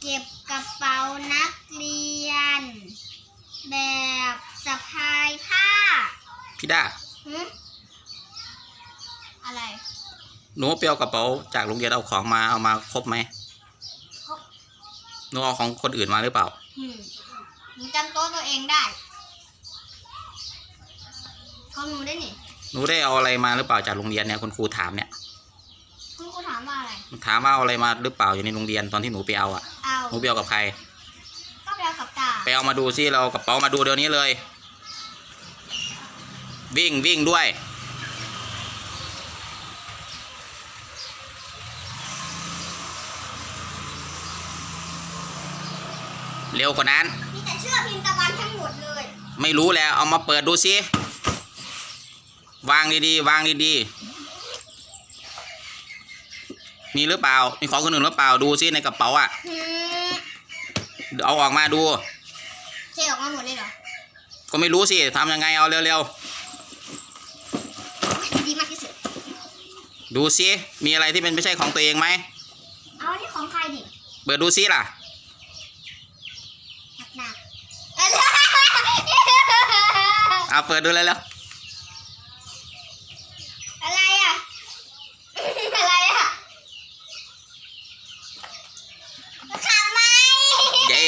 เก็บกระเป๋านักเรียน แบบสะพายผ้าพี่ด้าหึอะไรหนูไปเอากระเป๋าจากโรงเรียนเอาของมาเอามาครบไหมครบหนูเอาของคนอื่นมาหรือเปล่าหึหนูจำโต๊ะตัวเองได้ของหนูได้นี่หนูได้เอาอะไรมาหรือเปล่าจากโรงเรียนเนี่ยคุณครูถามเนี่ยคุณครูถามว่าอะไร ถามว่าเอาอะไรมาหรือเปล่าอยู่ในโรงเรียนตอนที่หนูไปเอาอะเอา หนูไปเอากับใคร ก็ไปเอากับตาไปเอามาดูซิเราเอากระเป๋ามาดูเดี๋ยวนี้เลย วิ่งวิ่งด้วย เร็วกว่านั้น มีแต่เชื่อกพิมพ์ตะวันทั้งหมดเลยไม่รู้แล้วเอามาเปิดดูซิวางดีๆ วางดีๆ มีหรือเปล่า มีของคนอื่นหรือเปล่า ดูซิในกระเป๋าอะหืมเอาออกมาดูเทออกมาหมดเลยเหรอ ก็ไม่รู้สิทำยังไงเอาเร็วดีมากที่สุดๆดูซิ มีอะไรที่เป็นไม่ใช่ของตัวเองไหม เอาอันนี้ของใครดิ เปิดดูซิล่ะหนักหนักๆอะไรเอาเปิดดูเลยแล้ว อะไรอะ อะไรอะขับไหม เย้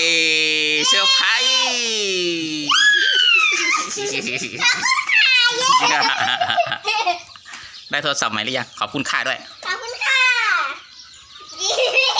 เซอร์ไพรส์ได้โทรศัพท์ใหม่หรือยังขอบคุณค่าด้วยข